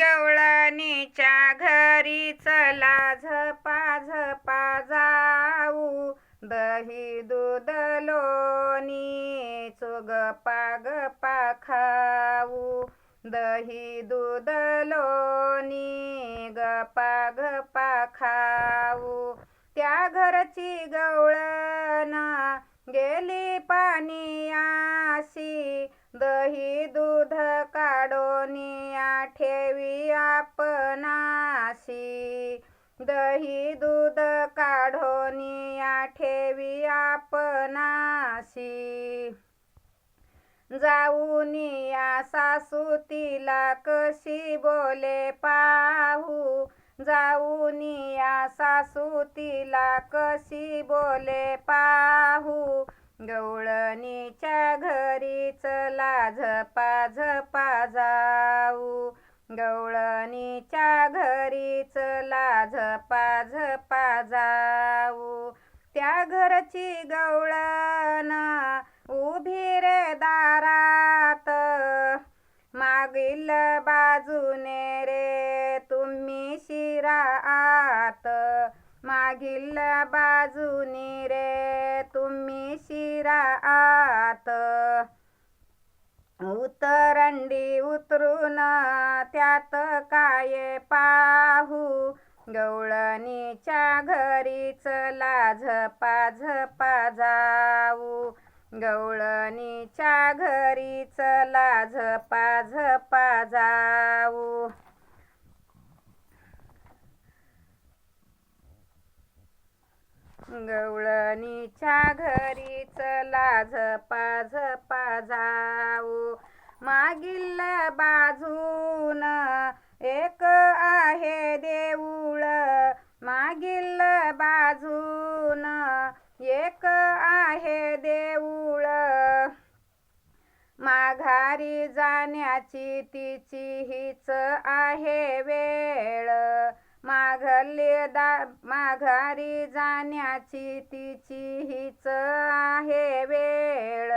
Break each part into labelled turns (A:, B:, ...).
A: गवळणीच्या घरी चला झपा झपा जाऊ. दही दूध लोणी चुग पाग खाऊ. दही दूध लोणी गपा गपा खाऊ. त्या घरची गवळण गेली पाणी आशी. दही दूध काढोनी ठेवी आपणाशी. दही दूध काढोनिया ठेवी आपणाशी. जाऊनी या सासू तिला कशी बोले पाहू? जाऊन या सासू तिला कशी बोले पाहू? गवळणीच्या घरी चला झपा झपा जाऊ. गवळणीच्या घरीच लाज झपा झपा जाऊ त्या घरची गवळण उभी रे दारात. मागील बाजूने रे तुम्ही शिरा आत मागील बाजूनी रे तुम्ही शिरा आत उतरंडी उतरून त्यात काय पाहू? गवळणीच्या घरी चला झपा झपा जाऊ गवळणीच्या घरी चला झपा झपा जाऊ गवळणीच्या घरी चला झपा झपा जाऊ मागील बाजून एक आहे देऊळ. मागील बाजून एक आहे देऊळ. माघारी जाण्याची तिची हीच आहे वेळ. माघले दा माघारी जाण्याची तिची हीच आहे वेळ.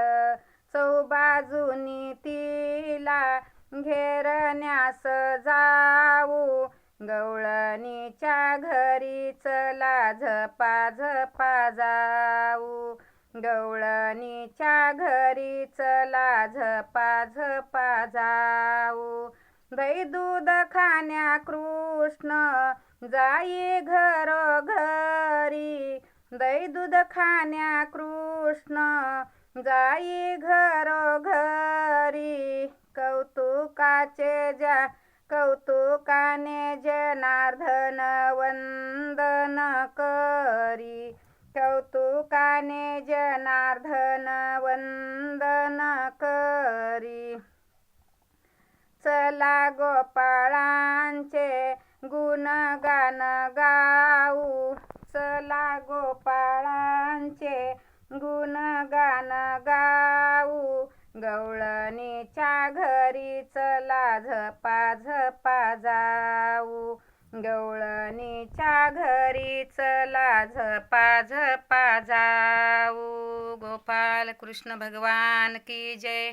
A: चौबाजूनी तिला घेरण्यास जाऊ. गवळणीच्या घरी चला झपा झपा जाऊ. गवळणीच्या घरी चला झपा झपा जाऊ. दही दूध खाण्या कृष्ण जाई घरोघरी दही दूध खाण्या कृष्ण जाई घरोघरी कौतुकाचे जा कौतुकाने जनार्दन वंदन करी. कौतुकाने जनार्दन वंदन करी. चला गोपाळांचे गुणगान गाऊ. चला गोपाळांचे गुणगान गाऊ. गवळणीच्या घरी चला झपा झपा जाऊ. गवळणीच्या घरी चला झपा झपा जाऊ. गोपाल कृष्ण भगवान की जय.